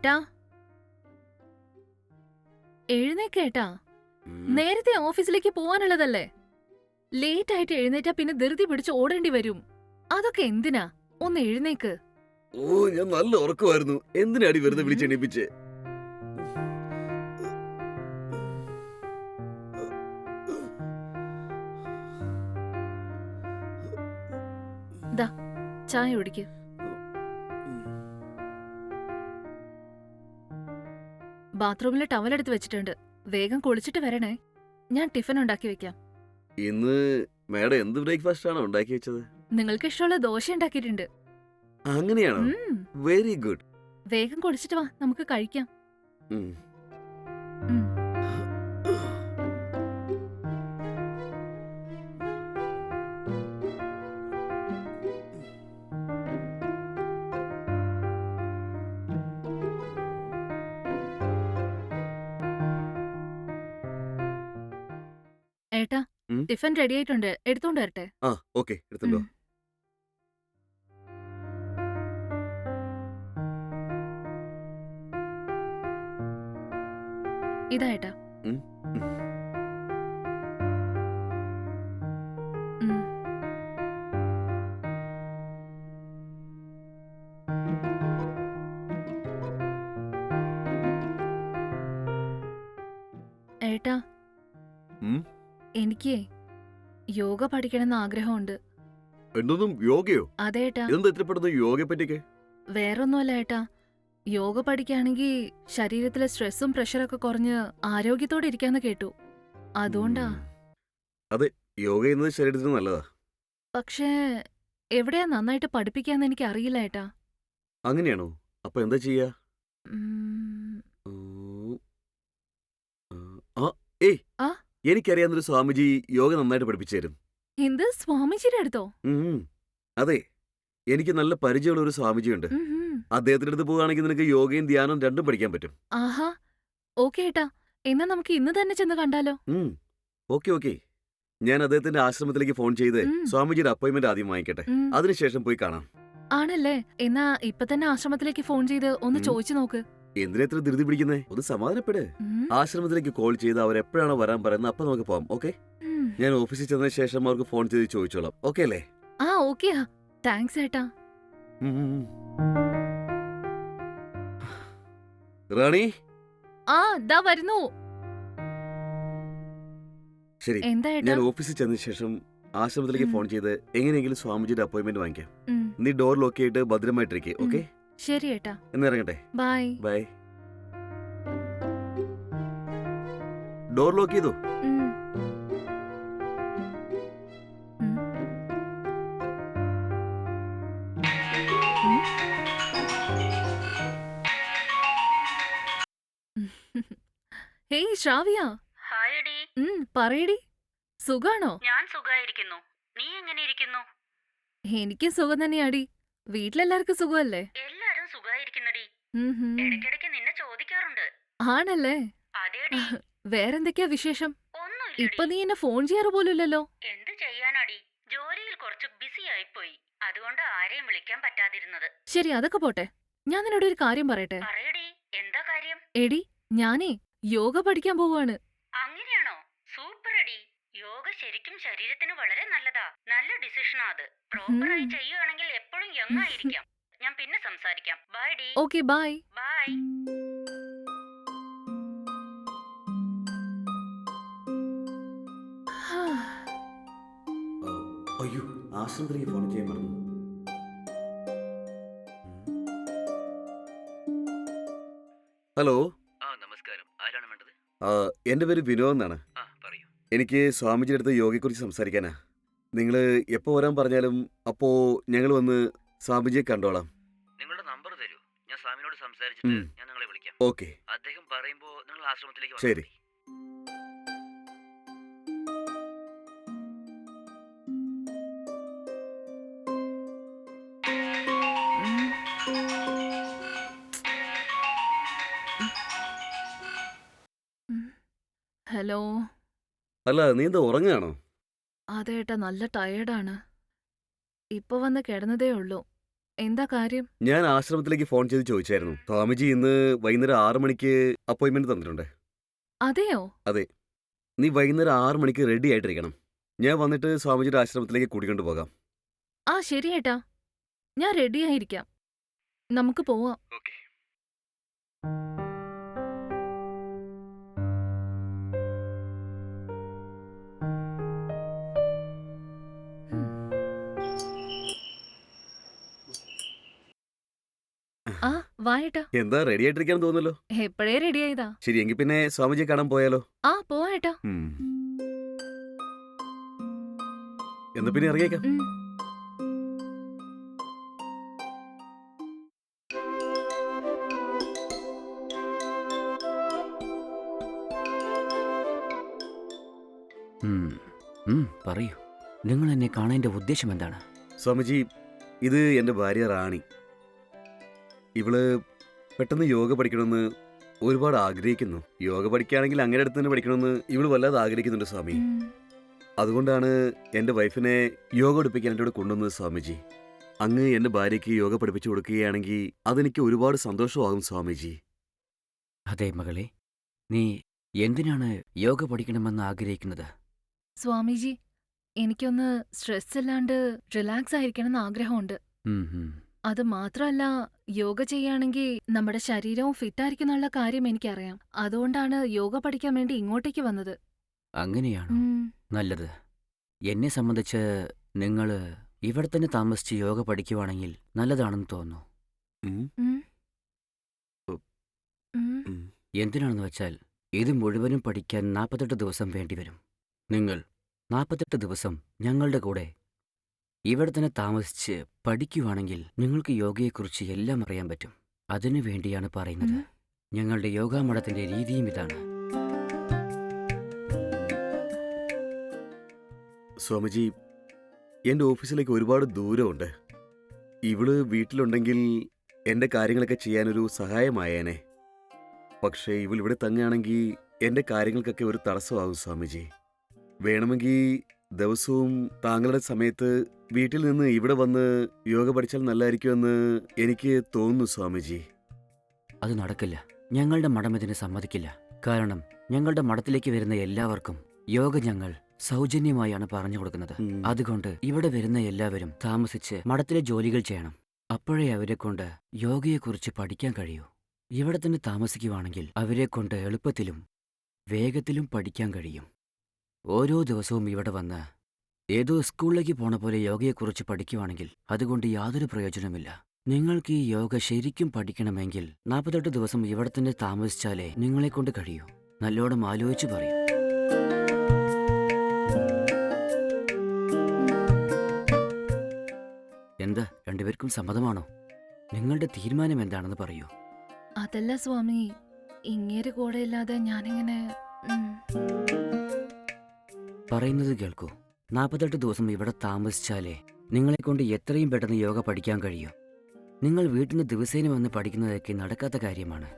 ഏട്ടാ എഴുന്നേക്കേട്ടാ. നേരത്തെ ഓഫീസിലേക്ക് പോവാനുള്ളതല്ലേ? ലേറ്റ് ആയിട്ട് എഴുന്നേറ്റാ പിന്നെ ധൃതി പിടിച്ച് ഓടേണ്ടി വരും. അതൊക്കെ എന്തിനാ? ഒന്ന് എഴുന്നേക്ക്. ഓ ഞാൻ നല്ല ഉറക്കമായിരുന്നു. എന്തിനാടി വെറുതെ. വിളിച്ചെണീപ്പിച്ച് ചായ കുടിക്ക്. ബാത്റൂമിലെ ടവൽ എടുത്ത് വെച്ചിട്ടുണ്ട്. വേഗം കുളിച്ചിട്ട് വരണേ. ഞാൻ ടിഫിൻ ഉണ്ടാക്കി വെക്കാം. ഇന്ന് മേഡം എന്ത് ബ്രേക്ക്ഫാസ്റ്റ് ആണ് ഉണ്ടാക്കി വെച്ചത്? നിങ്ങൾക്ക് ഇഷ്ടമുള്ള ദോശ ഉണ്ടാക്കിയിട്ടുണ്ട്. അങ്ങനെയാണോ? ഉം, വെരി ഗുഡ് വേഗം കുളിച്ചിട്ട് വാ നമുക്ക് കഴിക്കാം. ഉം. ഉം. ഏട്ടാ ഉം? ടിഫിൻ റെഡി ആയിട്ടുണ്ട് എടുത്തോണ്ട് വരട്ടെ ആ ഓക്കെ എടുത്തോ ഉം. ഇതാ ഏട്ടാ. ഉം. പഠിക്കണമെന്ന് ആഗ്രഹമുണ്ട്. എന്തൊന്നും യോഗയോ? അതേട്ടാ ഇതെന്താ പെട്ടെന്ന് യോഗയെ പറ്റിയൊക്കെ? വേറൊന്നുമല്ല ഏട്ടാ. യോഗ പഠിക്കുകയാണെങ്കിൽ ശരീരത്തിലെ സ്ട്രെസ്സും പ്രഷറൊക്കെ കുറഞ്ഞ് ആരോഗ്യത്തോടെ ഇരിക്കാന്ന് കേട്ടു. അതുകൊണ്ടാ. അതെ യോഗ ചെയ്യുന്നത് ശരീരത്തിന് നല്ലതാ. പക്ഷേ എവിടെയാ നന്നായിട്ട് പഠിപ്പിക്കാന്ന് എനിക്ക് അറിയില്ല ഏട്ടാ. അങ്ങനെയാണോ? അപ്പൊ എന്താ ചെയ്യാ. ആ ഏയ്. ആ? എനിക്കറിയാവുന്നൊരു സ്വാമിജി യോഗ നന്നായിട്ട് പഠിപ്പിച്ചു തരും. എന്ത്? സ്വാമിജിയുടെ അടുത്തോ? ഉം. അതെ. എനിക്ക് നല്ല പരിചയമുള്ള ഒരു സ്വാമിജിയുണ്ട്. ഉം, ഉം. അദ്ദേഹത്തിന്റെ അടുത്ത് പോവുകയാണെങ്കിൽ നിനക്ക് യോഗയും ധ്യാനവും രണ്ടും പഠിക്കാൻ പറ്റും. ആഹാ. ഓക്കെ ഏട്ടാ. എന്നാ നമുക്ക് ഇന്ന് തന്നെ ചെന്ന് കണ്ടാലോ? ഉം. Okay okay. ഞാൻ അദ്ദേഹത്തിന്റെ ആശ്രമത്തിലേക്ക് ഫോൺ ചെയ്ത് ഉം. സ്വാമിജിയുടെ അപ്പോയിന്റ്മെന്റ് ആദ്യം വാങ്ങിക്കട്ടെ. ഉം, അതിനുശേഷം പോയി കാണാം. ആണല്ലേ? എന്നാ ഇപ്പൊ തന്നെ ആശ്രമത്തിലേക്ക് ഫോൺ ചെയ്ത് ഒന്ന് ഉം. ചോദിച്ചു നോക്ക്. എന്തിനാ എത്ര ധൃതി പിടിക്കുന്നേ? ഒന്ന് സമാധാനപ്പെട്. ആശ്രമത്തിലേക്ക് കോൾ ചെയ്ത് അവർ എപ്പോഴാണോ വരാൻ പറയുന്നത് അപ്പൊ നമുക്ക് പോവാം ഓക്കെ ഞാൻ ഓഫീസിൽ ചെന്ന ശേഷം അവർക്ക് ഫോൺ ചെയ്ത് ചോദിച്ചോളാം ഓക്കെ അല്ലേ? ആ ഓക്കെയാ താങ്ക്സ് ഏട്ടാ. റാണി? ആ ദാ വരുന്നു. ശരി എന്താ ഏട്ടാ? ഞാൻ ഓഫീസിൽ ചെന്ന ശേഷം ആശ്രമത്തിലേക്ക് ഉം. ഫോൺ ചെയ്ത് എങ്ങനെയെങ്കിലും സ്വാമിജിയുടെ അപ്പോയിന്റ്മെന്റ് വാങ്ങിക്കാം. ഉം, നീ ഡോർ ലോക്ക് ചെയ്തിട്ട് ഭദ്രമായിട്ടിരിക്കെ ഉം. ഓക്കെ ശരി ഏട്ടാ. എന്ന് ഇറങ്ങട്ടെ ബൈ. ബൈ. ഡോർ ലോക്ക് ചെയ്തു. ഹേയ് ശ്രാവ്യ. ഹായടി ഉം, പറയടി. സുഖാണോ? ഞാൻ സുഖായിരിക്കുന്നു. നീ എങ്ങനെ ഇരിക്കുന്നു? എനിക്ക് സുഖം തന്നെയാടി. വീട്ടിലെല്ലാവർക്കും സുഖമല്ലേ എല്ലാരും സുഖായിരിക്കുന്നടി ഉം, ഉം. ഇടയ്ക്കിടയ്ക്ക് നിന്നെ ചോദിക്കാറുണ്ട്. ആണല്ലേ? അതേടി. വേറെന്തൊക്കെയാ വിശേഷം? ഇപ്പൊ നീ എന്നെ ഫോൺ ചെയ്യാറ് പോലുമില്ലല്ലോ. എന്ത് ചെയ്യാനാടി? ജോലിയിൽ കുറച്ച് ബിസി ആയിപ്പോയി. അതുകൊണ്ട് ആരെയും വിളിക്കാൻ പറ്റാതിരുന്നത്. ശരി അതൊക്കെ പോട്ടെ. ഞാൻ നിന്നോട് ഒരു കാര്യം പറയട്ടെ? പറയടി. എന്താ കാര്യം? എടി ഞാനേ യോഗ പഠിക്കാൻ പോവാണ്. അങ്ങനെയാണോ? സൂപ്പർ അടി യോഗ ശരിക്കും ശരീരത്തിന് വളരെ നല്ലതാ. നല്ല ഡിസിഷനാ അത്. പ്രോപ്പറായി. ചെയ്യുവാണെങ്കിൽ എപ്പോഴും യങ് ആയിരിക്കാം ഞാൻ പിന്നെ സംസാരിക്കാം ബൈ ഡി ഓക്കെ ബൈ. ബൈ. അയ്യോ ആശ്രമത്തിലേക്ക് ഫോൺ ചെയ്യാൻ മറന്നു. ഹലോ. ആ നമസ്കാരം. ആരാണ് വേണ്ടത്? എന്റെ പേര് വിനോദ് എന്നാണ്. ആ പറയൂ. എനിക്ക് സ്വാമിജിയുടെ അടുത്ത് യോഗയെക്കുറിച്ച് സംസാരിക്കാനാ. നിങ്ങൾ എപ്പോൾ വരാൻ പറഞ്ഞാലും അപ്പോൾ ഞങ്ങൾ വന്ന് സ്വാമിജിയെ കണ്ടോളാം. സ്വാമിനോട് സംസാരിച്ചിട്ട് ഉം. ഞാൻ നിങ്ങളെ വിളിക്കാം ഓക്കെ അദ്ദേഹം പറയുമ്പോൾ നിങ്ങൾ ആശ്രമത്തിലേക്ക് വന്നാൽ ശരി. മതി. ഹലോ അല്ല നീ എന്താ ഉറങ്ങുകയാണോ അതേട്ടാ നല്ല ടയേർഡാണ് ഇപ്പൊ വന്ന് കിടന്നതേ ഉള്ളൂ എന്താ കാര്യം? ഞാൻ ആശ്രമത്തിലേക്ക് ഫോൺ ചെയ്ത് ചോദിച്ചായിരുന്നു. സ്വാമിജി ഇന്ന് വൈകുന്നേരം ആറ് മണിക്ക് അപ്പോയിന്റ്മെന്റ് തന്നിട്ടുണ്ട്? അതെയോ? അതെ. നീ വൈകുന്നേരം ആറ് മണിക്ക് റെഡി ആയിട്ടിരിക്കണം. ഞാൻ വന്നിട്ട് സ്വാമിജിയുടെ ആശ്രമത്തിലേക്ക് കൂടിക്കൊണ്ട് പോകാം. ആ ശരി ഏട്ടാ ഞാൻ റെഡിയായിരിക്കാം നമുക്ക് പോവാം. ഓക്കെ. ആ എന്താ റെഡി ആയിട്ടിരിക്കാൻ തോന്നുന്നല്ലോ. എപ്പോഴേ റെഡിയായതാ ശരി എങ്കിൽ പിന്നെ സ്വാമിജിയെ കാണാൻ പോയാലോ? ആ പോവാട്ടോ ഉം. എന്നാ പിന്നെ ഇറങ്ങിയേക്കാം. ഉം. ഉം. ഉം, പറയൂ. നിങ്ങൾ എന്നെ കാണേണ്ട ഉദ്ദേശം എന്താണ്? സ്വാമിജി ഇത് എന്റെ ഭാര്യ റാണി. ഇവൾ പെട്ടെന്ന് യോഗ പഠിക്കണമെന്ന് ഒരുപാട് ആഗ്രഹിക്കുന്നു. യോഗ പഠിക്കുകയാണെങ്കിൽ അങ്ങനെ അടുത്ത് തന്നെ പഠിക്കണമെന്ന് ഇവൾ വല്ലാതെ ആഗ്രഹിക്കുന്നുണ്ട് സ്വാമി. അതുകൊണ്ടാണ് എന്റെ വൈഫിനെ യോഗ പഠിപ്പിക്കാൻ എന്റെ കൂടെ കൊണ്ടുവന്നത് സ്വാമിജി. അങ്ങ് എന്റെ ഭാര്യയ്ക്ക് യോഗ പഠിപ്പിച്ചു കൊടുക്കുകയാണെങ്കിൽ അതെനിക്ക് ഒരുപാട് സന്തോഷമാകും സ്വാമിജി. അതെ മകളെ നീ എന്തിനാണ് യോഗ പഠിക്കണമെന്ന് ആഗ്രഹിക്കുന്നത്? സ്വാമിജി എനിക്കൊന്ന് സ്ട്രെസ് ഇല്ലാണ്ട് റിലാക്സ് ആയിരിക്കണം എന്ന് ആഗ്രഹമുണ്ട്. ഉം, ഉം. അത് മാത്രമല്ല യോഗ ചെയ്യുകയാണെങ്കിൽ നമ്മുടെ ശരീരവും ഫിറ്റായിരിക്കുന്നുള്ള കാര്യം എനിക്കറിയാം അതുകൊണ്ടാണ് യോഗ പഠിക്കാൻ വേണ്ടി ഇങ്ങോട്ടേക്ക് വന്നത് അങ്ങനെയാണോ ഉം. നല്ലത് എന്നെ സംബന്ധിച്ച് നിങ്ങൾ ഇവിടെ തന്നെ താമസിച്ച് യോഗ പഠിക്കുവാണെങ്കിൽ നല്ലതാണെന്ന് തോന്നുന്നു ഉം, ഉം. ഉം. ഉം. ഉം. എന്തിനാണെന്ന് വെച്ചാൽ ഇത് മുഴുവനും പഠിക്കാൻ നാൽപ്പത്തെട്ട് ദിവസം വേണ്ടിവരും നിങ്ങൾ നാൽപ്പത്തെട്ട് ദിവസം ഞങ്ങളുടെ കൂടെ ഇവിടെ തന്നെ താമസിച്ച് പഠിക്കുവാണെങ്കിൽ നിങ്ങൾക്ക് യോഗയെക്കുറിച്ച് എല്ലാം അറിയാൻ പറ്റും. അതിനു വേണ്ടിയാണ് പറയുന്നത്. ഞങ്ങളുടെ യോഗാ മഠത്തിന്റെ രീതിയും ഇതാണ്. സ്വാമിജി എന്റെ ഓഫീസിലേക്ക് ഒരുപാട് ദൂരമുണ്ട്. ഇവൾ വീട്ടിലുണ്ടെങ്കിൽ എന്റെ കാര്യങ്ങളൊക്കെ ചെയ്യാനൊരു സഹായമായേനെ. പക്ഷേ ഇവൾ ഇവിടെ തങ്ങുകയാണെങ്കിൽ എന്റെ കാര്യങ്ങൾക്കൊക്കെ ഒരു തടസ്സമാകും സ്വാമിജി. വേണമെങ്കിൽ ദിവസവും താങ്കളുടെ സമയത്ത് വീട്ടിൽ നിന്ന് ഇവിടെ വന്ന് യോഗ പഠിച്ചാൽ നല്ലതായിരിക്കുമെന്ന് എനിക്ക് തോന്നുന്നു സ്വാമിജി. അത് നടക്കില്ല. ഞങ്ങളുടെ മഠം ഇതിന് സമ്മതിക്കില്ല. കാരണം ഞങ്ങളുടെ മഠത്തിലേക്ക് വരുന്ന എല്ലാവർക്കും യോഗ ഞങ്ങൾ സൗജന്യമായാണ് പറഞ്ഞു കൊടുക്കുന്നത്. അതുകൊണ്ട് ഇവിടെ വരുന്ന എല്ലാവരും താമസിച്ച് മഠത്തിലെ ജോലികൾ ചെയ്യണം. അപ്പോഴേ അവരെ കൊണ്ട് യോഗയെക്കുറിച്ച് പഠിക്കാൻ കഴിയൂ. ഇവിടെ തന്നെ താമസിക്കുവാണെങ്കിൽ അവരെ കൊണ്ട് എളുപ്പത്തിലും വേഗത്തിലും പഠിക്കാൻ കഴിയും. ഓരോ ദിവസവും ഇവിടെ വന്ന് ഏതോ സ്കൂളിലേക്ക് പോണ പോലെ യോഗയെക്കുറിച്ച് പഠിക്കുവാണെങ്കിൽ അതുകൊണ്ട് യാതൊരു പ്രയോജനമില്ല നിങ്ങൾക്ക് ഈ യോഗ ശരിക്കും പഠിക്കണമെങ്കിൽ നാൽപ്പത്തെട്ട് ദിവസം ഇവിടെ തന്നെ താമസിച്ചാലേ നിങ്ങളെക്കൊണ്ട് കഴിയൂ. നല്ലോണം ആലോചിച്ച് പറയൂ. എന്താ? രണ്ടുപേർക്കും സമ്മതമാണോ? നിങ്ങളുടെ തീരുമാനം എന്താണെന്ന് പറയൂ. അതല്ല സ്വാമി ഇങ്ങേര് കൂടെ ഇല്ലാതെ ഞാനിങ്ങനെ. പറയുന്നത് കേൾക്കൂ. നാൽപ്പത്തെട്ട് ദിവസം ഇവിടെ താമസിച്ചാലേ നിങ്ങളെക്കൊണ്ട് എത്രയും പെട്ടെന്ന് യോഗ പഠിക്കാൻ കഴിയും. നിങ്ങൾ വീട്ടിൽ നിന്ന് ദിവസേന വന്ന് പഠിക്കുന്നതൊക്കെ നടക്കാത്ത കാര്യമാണ്.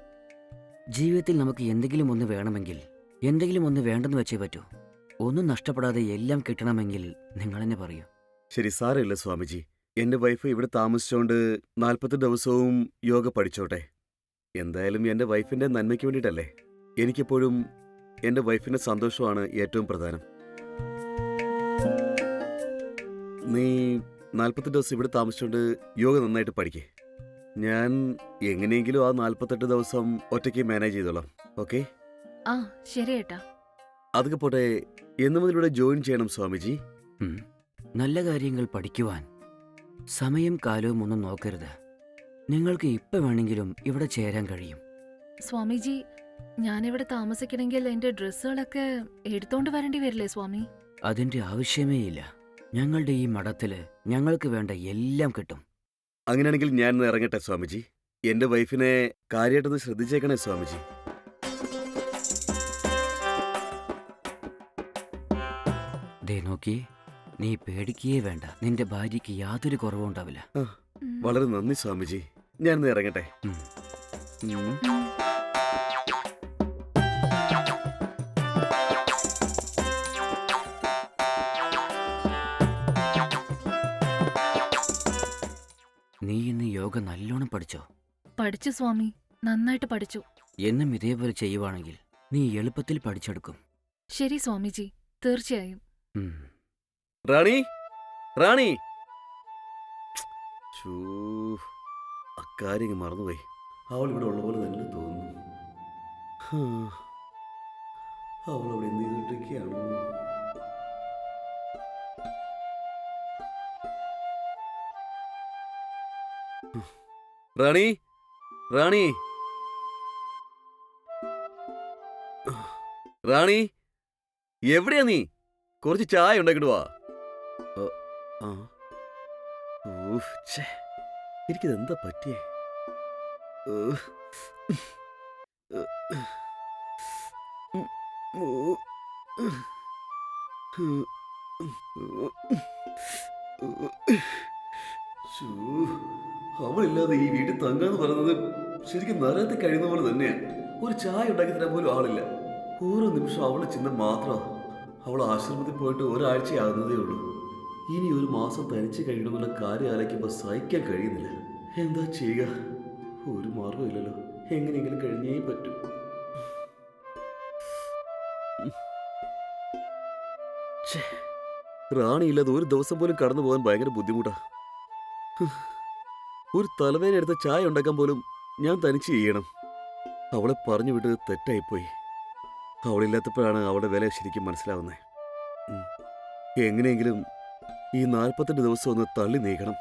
ജീവിതത്തിൽ നമുക്ക് എന്തെങ്കിലും ഒന്ന് വേണമെങ്കിൽ എന്തെങ്കിലും ഒന്ന് വേണ്ടെന്ന് വെച്ചേ പറ്റൂ. ഒന്നും നഷ്ടപ്പെടാതെ എല്ലാം കിട്ടണമെങ്കിൽ നിങ്ങൾ തന്നെ പറയൂ. ശരി സാരമില്ല സ്വാമിജി. എന്റെ വൈഫ് ഇവിടെ താമസിച്ചുകൊണ്ട് നാൽപ്പത്തി ദിവസവും യോഗ പഠിച്ചോട്ടെ. എന്തായാലും എന്റെ വൈഫിന്റെ നന്മയ്ക്ക് വേണ്ടിയിട്ടല്ലേ? എനിക്കെപ്പോഴും എന്റെ വൈഫിന്റെ സന്തോഷമാണ് ഏറ്റവും പ്രധാനം. നീ നാൽപ്പത്തെട്ട് ദിവസം ഇവിടെ താമസിച്ചുകൊണ്ട് യോഗ നന്നായിട്ട് പഠിക്കേ. ഞാൻ എങ്ങനെയെങ്കിലും ആ നാൽപ്പത്തെട്ട് ദിവസം ഒറ്റയ്ക്ക് മാനേജ് ചെയ്തോളാം. ഓക്കെ ആ ശരി ഏട്ടാ. അതൊക്കെ പോട്ടെ എന്ന് മുതൽ ഇവിടെ ജോയിൻ ചെയ്യണം സ്വാമിജി. നല്ല കാര്യങ്ങൾ പഠിക്കുവാൻ സമയം കാലവും ഒന്നും നോക്കരുത്. നിങ്ങൾക്ക് ഇപ്പം വേണമെങ്കിലും ഇവിടെ ചേരാൻ കഴിയും. സ്വാമിജി ഞാനിവിടെ താമസിക്കണമെങ്കിൽ എന്റെ ഡ്രസ്സുകളൊക്കെ എടുത്തോണ്ട് വരേണ്ടി വരില്ലേ സ്വാമി? അതിന്റെ ആവശ്യമേ ഇല്ല. ഞങ്ങളുടെ ഈ മഠത്തിൽ ഞങ്ങൾക്ക് വേണ്ട എല്ലാം കിട്ടും. അങ്ങനെയാണെങ്കിൽ ഞാൻ ഇറങ്ങട്ടെ സ്വാമിജി? എന്റെ വൈഫിനെ കാര്യമായിട്ടൊന്ന് ശ്രദ്ധിച്ചേക്കണേ സ്വാമിജി. ദേ നോക്കി. നീ പേടിക്കുകയേ വേണ്ട. നിന്റെ ഭാര്യയ്ക്ക് യാതൊരു കുറവും ഉണ്ടാവില്ല. വളരെ നന്ദി സ്വാമിജി. ഞാൻ ഇറങ്ങട്ടെ. ഉം. യോഗ നല്ലോണം പഠിച്ചോ? പഠിച്ചു സ്വാമി. നന്നായിട്ട് പഠിച്ചു. എന്നും ഇതേപോലെ ചെയ്യുവാണെങ്കിൽ നീ എളുപ്പത്തിൽ പഠിച്ചെടുക്കും. ശരി സ്വാമിജി. തീർച്ചയായും. ഉം. റാണി? റാണി? ഛൂ, അക്കാര്യം മറന്നുപോയി. അവൾ ഇവിടെ ഉള്ള പോലെ തന്നെ തോന്നുന്നു. ഹാ, അവൾ അവിടെ എന്ത് ചെയ്തിട്ടൊക്കെയാണോ? റാണി റാണി. റാണി എവിടെയാ നീ? കുറച്ച് ചായ ഉണ്ടാക്കിട്ട് വാ. എന്താ പറ്റിയേ? ഊഹ്. അവളില്ലാതെ ഈ വീട്ടിൽ തങ്ങാന്ന് പറയുന്നത് ശരിക്കും നരകത്തിൽ കഴിയുന്ന പോലെ തന്നെയാണ് ഒരു ചായ ഉണ്ടാക്കി തരാൻ പോലും ആളില്ല. ഓരോ നിമിഷം അവളെ ചിന്ത മാത്രമാണ് അവൾ ആശ്രമത്തിൽ പോയിട്ട് ഒരാഴ്ചയാകുന്നതേ ഉള്ളൂ. ഇനി ഒരു മാസം തനിച്ച് കഴിയണമെന്നുള്ള കാര്യം ആലോചിക്കുമ്പോൾ സഹിക്കാൻ കഴിയുന്നില്ല. എന്താ ചെയ്യുക? ഒരു മാർഗമില്ലല്ലോ എങ്ങനെയെങ്കിലും കഴിഞ്ഞേ പറ്റൂ. റാണിയില്ലാതെ ഒരു ദിവസം പോലും കടന്നു പോകാൻ ഭയങ്കര ബുദ്ധിമുട്ടാ. ഹ്, ഒരു തലവേന എടുത്ത ചായ ഉണ്ടാക്കാൻ പോലും ഞാൻ തനിച്ച് ചെയ്യണം. അവളെ പറഞ്ഞു വിട്ടത് തെറ്റായിപ്പോയി. അവളില്ലാത്തപ്പോഴാണ് അവളുടെ വില ശരിക്കും മനസ്സിലാവുന്നത് എങ്ങനെയെങ്കിലും ഈ നാൽപ്പത്തെട്ട് ദിവസം ഒന്ന് തള്ളി നീക്കണം.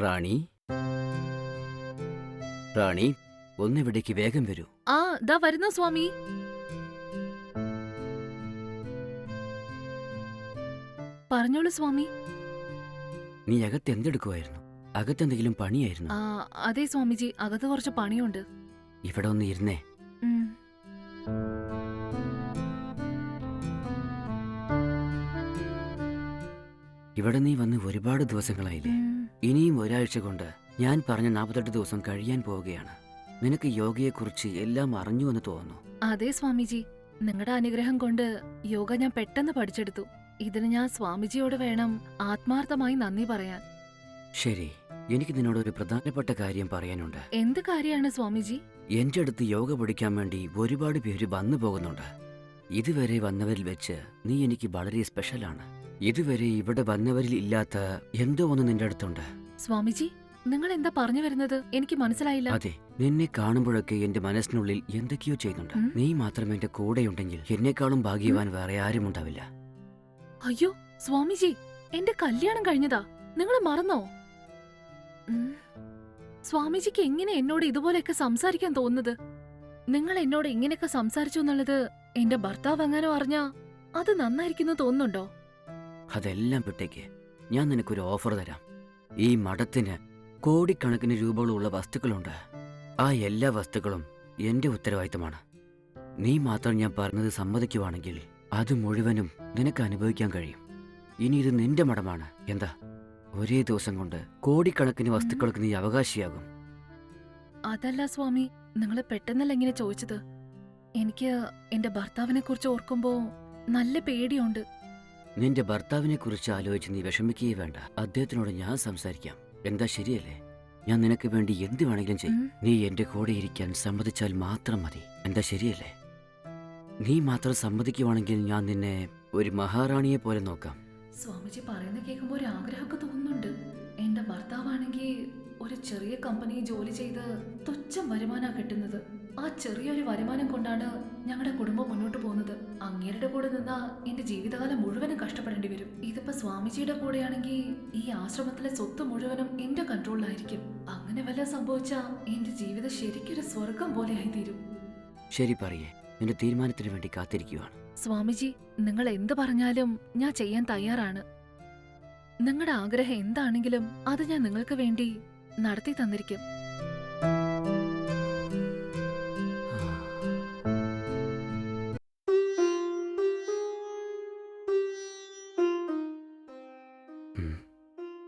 റാണി? റാണി ഒന്നിവിടേക്ക് വേഗം വരൂ. ആ ദാ വരുന്നു സ്വാമി. പറഞ്ഞോളൂ സ്വാമി. നീ അകത്ത് എന്തെടുക്കുമായിരുന്നു അകത്തെന്തെങ്കിലും പണിയായിരുന്നു? ആ അതെ സ്വാമിജി അകത്ത് കുറച്ച് പണിയുണ്ട്. ഇവിടെ ഒന്ന് ഇരുന്നേ. ഉം. ഇവിടെ നീ വന്ന് ഒരുപാട് ദിവസങ്ങളായില്ലേ? ഉം. ഇനിയും ഒരാഴ്ച കൊണ്ട് ഞാൻ പറഞ്ഞ നാൽപ്പത്തെട്ട് ദിവസം കഴിയാൻ പോവുകയാണ്. നിനക്ക് യോഗയെക്കുറിച്ച് എല്ലാം അറിഞ്ഞു എന്ന് തോന്നുന്നു. അതെ സ്വാമിജി നിങ്ങളുടെ അനുഗ്രഹം കൊണ്ട് യോഗ ഞാൻ പെട്ടെന്ന് പഠിച്ചെടുത്തു. ഇതിന് ഞാൻ സ്വാമിജിയോട് വേണം ആത്മാർത്ഥമായി നന്ദി പറയാൻ. ശരി എനിക്ക് നിന്നോട് ഒരു പ്രധാനപ്പെട്ട കാര്യം പറയാനുണ്ട്. എന്ത് കാര്യമാണ് സ്വാമിജി? എന്റെ അടുത്ത് യോഗ പഠിക്കാൻ വേണ്ടി ഒരുപാട് പേര് വന്നു പോകുന്നുണ്ട്. ഇതുവരെ വന്നവരിൽ വെച്ച് നീ എനിക്ക് വളരെ സ്പെഷ്യലാണ് ഇതുവരെ ഇവിടെ വന്നവരിൽ ഇല്ലാത്ത എന്തോ ഒന്ന് നിന്റെ അടുത്തുണ്ട്. സ്വാമിജി നിങ്ങൾ എന്താ പറഞ്ഞു വരുന്നത്? എനിക്ക് മനസ്സിലായില്ല. അതെ നിന്നെ കാണുമ്പോഴൊക്കെ എന്റെ മനസ്സിനുള്ളിൽ എന്തൊക്കെയോ ചെയ്യുന്നുണ്ട്. നീ മാത്രം എന്റെ കൂടെയുണ്ടെങ്കിൽ എന്നെക്കാളും ഭാഗ്യവാൻ വേറെ ആരും ഉണ്ടാവില്ല അയ്യോ സ്വാമിജി എന്റെ കല്യാണം കഴിഞ്ഞതാ. നിങ്ങൾ മറന്നോ. സ്വാമിജിക്ക് എങ്ങനെ എന്നോട് ഇതുപോലെയൊക്കെ സംസാരിക്കാൻ തോന്നുന്നത്? നിങ്ങൾ എന്നോട് ഇങ്ങനെയൊക്കെ സംസാരിച്ചു എന്നുള്ളത് എന്റെ ഭർത്താവ് അങ്ങനെ അറിഞ്ഞാ അത് നന്നായിരിക്കുന്നു തോന്നുന്നുണ്ടോ? അതെല്ലാം പിട്ടേക്ക് ഞാൻ നിനക്കൊരു ഓഫർ തരാം. ഈ മഠത്തിന് കോടിക്കണക്കിന് രൂപകളുള്ള വസ്തുക്കളുണ്ട്. ആ എല്ലാ വസ്തുക്കളും എന്റെ ഉത്തരവാദിത്തമാണ്. നീ മാത്രം ഞാൻ പറഞ്ഞത് സമ്മതിക്കുവാണെങ്കിൽ അത് മുഴുവനും നിനക്ക് അനുഭവിക്കാൻ കഴിയും. ഇനി ഇത് നിന്റെ മഠമാണ്. എന്താ? ഒരേ ദിവസം കൊണ്ട് കോടിക്കണക്കിന് വസ്തുക്കൾക്ക് നീ അവകാശിയാകും. അതല്ല സ്വാമി നിങ്ങൾ പെട്ടെന്നല്ല ഇങ്ങനെ ചോദിച്ചത്? എനിക്ക് എന്റെ ഭർത്താവിനെ കുറിച്ച് ഓർക്കുമ്പോ നല്ല പേടിയുണ്ട്. നിന്റെ ഭർത്താവിനെ കുറിച്ച് ആലോചിച്ച് നീ വിഷമിക്കുകയേ വേണ്ട. അദ്ദേഹത്തിനോട് ഞാൻ സംസാരിക്കാം. എന്താ ശരിയല്ലേ? ഞാൻ നിനക്ക് വേണ്ടി എന്ത് വേണമെങ്കിലും ചെയ്യും. നീ എന്റെ കൂടെ ഇരിക്കാൻ സമ്മതിച്ചാൽ മാത്രം മതി. എന്താ ശരിയല്ലേ? നീ മാത്രം സമ്മതിക്കുവാണെങ്കിൽ ഞാൻ നിന്നെ ഒരു മഹാറാണിയെ പോലെ നോക്കാം. സ്വാമിജി പറയുന്ന കേൾക്കുമ്പോൾ ഒരു ആഗ്രഹമൊക്കെ തോന്നുന്നുണ്ട്. എന്റെ ഭർത്താവാണെങ്കിൽ ഒരു ചെറിയ കമ്പനി ജോലി ചെയ്ത് തുച്ഛം വരുമാനാ കിട്ടുന്നത്. ആ ചെറിയൊരു വരുമാനം കൊണ്ടാണ് ഞങ്ങളുടെ കുടുംബം മുന്നോട്ട് പോകുന്നത്. അങ്ങേരുടെ കൂടെ നിന്നാ എന്റെ ജീവിതകാലം മുഴുവനും കഷ്ടപ്പെടേണ്ടി വരും. ഇതിപ്പോ സ്വാമിജിയുടെ കൂടെയാണെങ്കിൽ ഈ ആശ്രമത്തിലെ സ്വത്ത് മുഴുവനും എന്റെ കൺട്രോളിലായിരിക്കും. അങ്ങനെ വല്ല സംഭവിച്ചാ എന്റെ ജീവിതം ശരിക്കൊരു സ്വർഗം പോലെ ആയിത്തീരും ശരി പറയേ. നിന്റെ തീരുമാനത്തിന് വേണ്ടി കാത്തിരിക്കുകയാണ് സ്വാമിജി നിങ്ങൾ എന്ത് പറഞ്ഞാലും ഞാൻ ചെയ്യാൻ തയ്യാറാണ്. നിങ്ങളുടെ ആഗ്രഹം എന്താണെങ്കിലും അത് ഞാൻ നിങ്ങൾക്ക് വേണ്ടി നടത്തി തന്നിരിക്കും.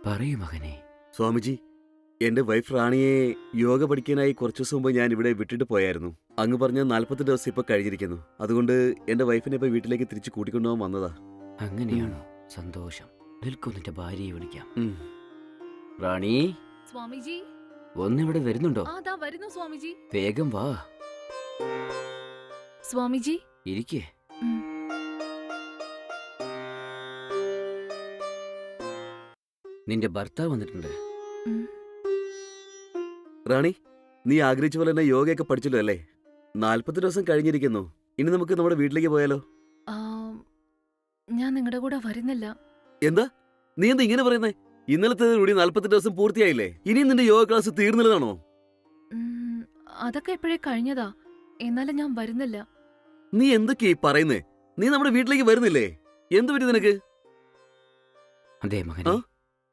പറയൂ മകനെ. സ്വാമിജി എന്റെ വൈഫ് റാണിയെ യോഗ പഠിക്കാനായി കുറച്ചു ദിവസം മുമ്പ് ഞാൻ ഇവിടെ വിട്ടിട്ട് പോയായിരുന്നു. അങ്ങ് പറഞ്ഞ നാൽപ്പത്തി ദിവസം ഇപ്പൊ കഴിഞ്ഞിരിക്കുന്നു. അതുകൊണ്ട് എന്റെ വൈഫിനെ ഇപ്പൊ വീട്ടിലേക്ക് തിരിച്ചു കൂട്ടിക്കൊണ്ടുപോകാൻ വന്നതാ. അങ്ങനെയാണോ? സന്തോഷം. നിൽക്കുന്നിന്റെ നിന്റെ ഭാര്യയെ വിളിക്കാം. റാണി? സ്വാമിജി? ഒന്നിവിടെ വരുന്നുണ്ടോ? വരുന്നു സ്വാമിജി. വേഗം വാ. സ്വാമിജി? ഇരിക്കേ. നിന്റെ ഭർത്താവ് വന്നിട്ടുണ്ട്. റാണി നീ ആഗ്രഹിച്ച പോലെ തന്നെ യോഗയൊക്കെ പഠിച്ചല്ലോ അല്ലേ? നാൽപ്പത്തി ദിവസം കഴിഞ്ഞിരിക്കുന്നു. ഇനി നമുക്ക് നമ്മുടെ വീട്ടിലേക്ക് പോയാലോ? ആ, ഞാൻ നിങ്ങളുടെ കൂടെ വരുന്നില്ല. എന്താ? നീ എന്താ ഇങ്ങനെ പറയുന്നേ? ഇന്നലത്തെ കൂടി നാൽപ്പത്തെട്ട് ദിവസം പൂർത്തിയായില്ലേ? ഇനിയും നിന്റെ യോഗ ക്ലാസ് തീർന്നില്ലതാണോ ഉം, അതൊക്കെ എപ്പോഴേ കഴിഞ്ഞതാ? എന്നാലും ഞാൻ വരുന്നില്ല. നീ എന്തൊക്കെയാ ഈ പറയുന്നേ? നീ നമ്മുടെ വീട്ടിലേക്ക് വരുന്നില്ലേ? എന്ത് പറ്റി നിനക്ക്? അതെ മകനെ. ആ?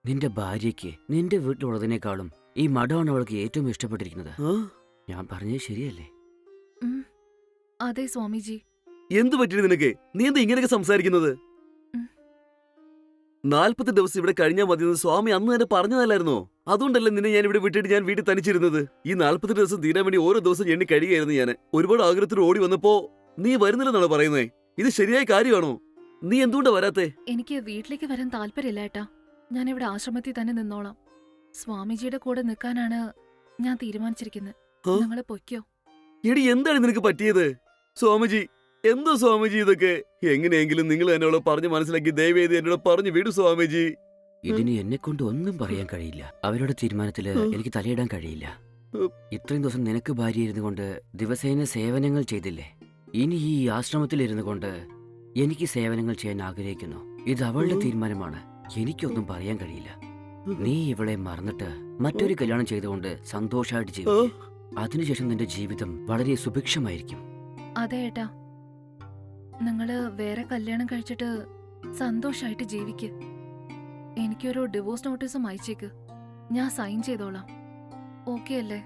നിന്റെ ഭാര്യയ്ക്ക് നിന്റെ വീട്ടിലുള്ളതിനേക്കാളും ഈ മഠമാണ് അവൾക്ക് ഏറ്റവും ഇഷ്ടപ്പെട്ടിരിക്കുന്നത്. ഞാൻ പറഞ്ഞത് ശരിയല്ലേ. അതെ സ്വാമിജി. എന്തു പറ്റി നിനക്ക്? നീ എന്താ ഇങ്ങനെയൊക്കെ സംസാരിക്കുന്നത്? ഉം. നാൽപ്പത്തി ദിവസം ഇവിടെ കഴിഞ്ഞാൽ മതിയെന്ന് സ്വാമി അന്ന് തന്നെ പറഞ്ഞതല്ലായിരുന്നോ? അതുകൊണ്ടല്ലേ നിന്നെ ഞാൻ ഇവിടെ വിട്ടിട്ട് ഞാൻ വീട്ടിൽ തനിച്ചിരുന്നത്? ഈ നാൽപ്പത്തി ദിവസം തീരാൻ വേണ്ടി ഓരോ ദിവസം എണ്ണി കഴിയുകയായിരുന്നു ഞാൻ ഒരുപാട് ആഗ്രഹത്തിൽ ഓടി വന്നപ്പോ നീ വരുന്നില്ലെന്നാണ് പറയുന്നേ? ഇത് ശരിയായ കാര്യമാണോ? നീ എന്തുകൊണ്ടാ വരാത്തെ? എനിക്ക് വീട്ടിലേക്ക് വരാൻ താല്പര്യമില്ല ഏട്ടാ. ഞാൻ ഇവിടെ ആശ്രമത്തിൽ തന്നെ നിന്നോളാം. സ്വാമിജിയുടെ കൂടെ നിൽക്കാനാണ് ഞാൻ തീരുമാനിച്ചിരിക്കുന്നത്? നിങ്ങൾ പൊയ്ക്കോ. എടി എന്താണ് നിനക്ക് പറ്റിയത്? സ്വാമിജി എന്തോ സ്വാമിജി ഇതൊക്കെ? എങ്ങനെയെങ്കിലും നിങ്ങൾ എന്നോട് പറഞ്ഞ് മനസ്സിലാക്കി ദയവേദി എന്നോട് പറഞ്ഞു വിടു സ്വാമിജി. ഇതിന് എന്നെ കൊണ്ട് ഒന്നും പറയാൻ കഴിയില്ല. അവരുടെ തീരുമാനത്തിൽ ഉം. എനിക്ക് തലയിടാൻ കഴിയില്ല. ഉം. ഇത്രയും ദിവസം നിനക്ക് ഭാര്യ ഇരുന്നു കൊണ്ട് ദിവസേന സേവനങ്ങൾ ചെയ്തില്ലേ? ഇനി ഈ ആശ്രമത്തിൽ ഇരുന്നു കൊണ്ട് എനിക്ക് സേവനങ്ങൾ ചെയ്യാൻ ആഗ്രഹിക്കുന്നു. ഇത് അവളുടെ ഉം. തീരുമാനമാണ്. എനിക്കൊന്നും പറയാൻ കഴിയില്ല. നീ ഇവളെ മറന്നിട്ട് മറ്റൊരു കല്യാണം ചെയ്തുകൊണ്ട് സന്തോഷമായിട്ട് ജീവിക്കും. അതിനുശേഷം നിന്റെ ജീവിതം വളരെ സുഭിക്ഷമായിരിക്കും. അതെ ഏട്ടാ. നിങ്ങൾ വേറെ കല്യാണം കഴിച്ചിട്ട് സന്തോഷായിട്ട് ജീവിക്ക്. എനിക്കൊരു ഡിവോഴ്സ് നോട്ടീസും അയച്ചേക്ക്. ഞാൻ സൈൻ ചെയ്തോളാം. ഓക്കെ അല്ലേ?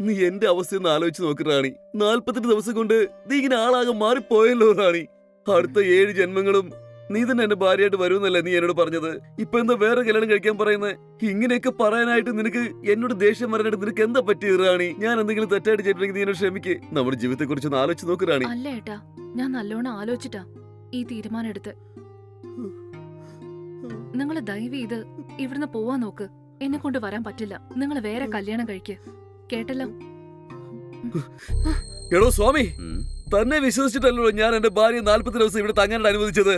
നീ എന്റെ അവസ്ഥയൊന്ന് ആലോചിച്ച് നോക്ക് റാണി. നാൽപ്പത്തെട്ട് ദിവസം കൊണ്ട് നീ ഇങ്ങനെ ആളാകെ മാറിപ്പോയല്ലോ റാണി. അടുത്ത ഏഴ് ജന്മങ്ങളും നീ തന്നെ എന്റെ ഭാര്യയായിട്ട് വരുമെന്നല്ലേ നീ എന്നോട് പറഞ്ഞത്? ഇപ്പൊ എന്താ വേറെ കല്യാണം കഴിക്കാൻ പറയുന്നത് ഇങ്ങനെയൊക്കെ പറയാനായിട്ട് നിനക്ക് എന്നോട് ദേഷ്യം പറയാനായിട്ട് നിനക്ക് എന്താ പറ്റിയത് റാണി? ഞാൻ എന്തെങ്കിലും തെറ്റായിട്ട് ചെയ്തിട്ടുണ്ടെങ്കിൽ നീ എന്നോട് ക്ഷമിക്ക്. നമ്മുടെ ജീവിതത്തെ കുറിച്ച് ഒന്ന് ആലോചിച്ച് നോക്ക് റാണി. അല്ല ഏട്ടാ ഞാൻ നല്ലോണം ആലോചിച്ചിട്ടാ ഈ തീരുമാനം എടുത്ത്. നിങ്ങൾ ദയവ് ചെയ്ത് ഇവിടുന്ന് പോവാൻ നോക്ക്. എന്നെ കൊണ്ട് വരാൻ പറ്റില്ല. നിങ്ങൾ വേറെ കല്യാണം കഴിക്ക്. കേട്ടല്ലോ? എടോ സ്വാമി തന്നെ വിശ്വസിച്ചിട്ടല്ലോ ഞാൻ എന്റെ ഭാര്യ നാല്പത്തി ദിവസം ഇവിടെ തങ്ങാനായിട്ട് അനുവദിച്ചത്.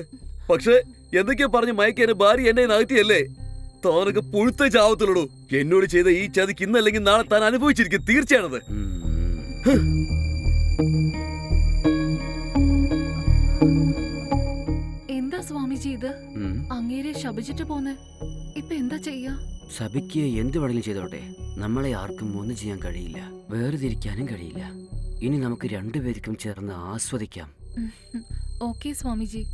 പക്ഷേ എന്തൊക്കെയാ പറഞ്ഞ് മയക്കി എന്റെ ഭാര്യ എന്നെ നകറ്റിയല്ലേ താനൊക്കെ പുഴുത്ത ചാവത്തുള്ളൂ എന്നോട് ചെയ്ത ഈ ചതിക്ക് ഇന്നല്ലെങ്കിൽ നാളെ താൻ അനുഭവിച്ചിരിക്കും തീർച്ചയാണത്. എന്താ സ്വാമിജി ഇത്? അങ്ങേരെ ശപിച്ചിട്ട് പോന്നെ. ഇപ്പൊ എന്താ ചെയ്യാ? സഭയ്ക്ക് എന്ത് വേണമെങ്കിലും ചെയ്തോട്ടെ. നമ്മളെ ആർക്കും ഒന്നും ചെയ്യാൻ കഴിയില്ല. വേർതിരിക്കാനും കഴിയില്ല. ഇനി നമുക്ക് രണ്ടുപേർക്കും ചേർന്ന് ആസ്വദിക്കാം. ഓക്കെ സ്വാമിജി.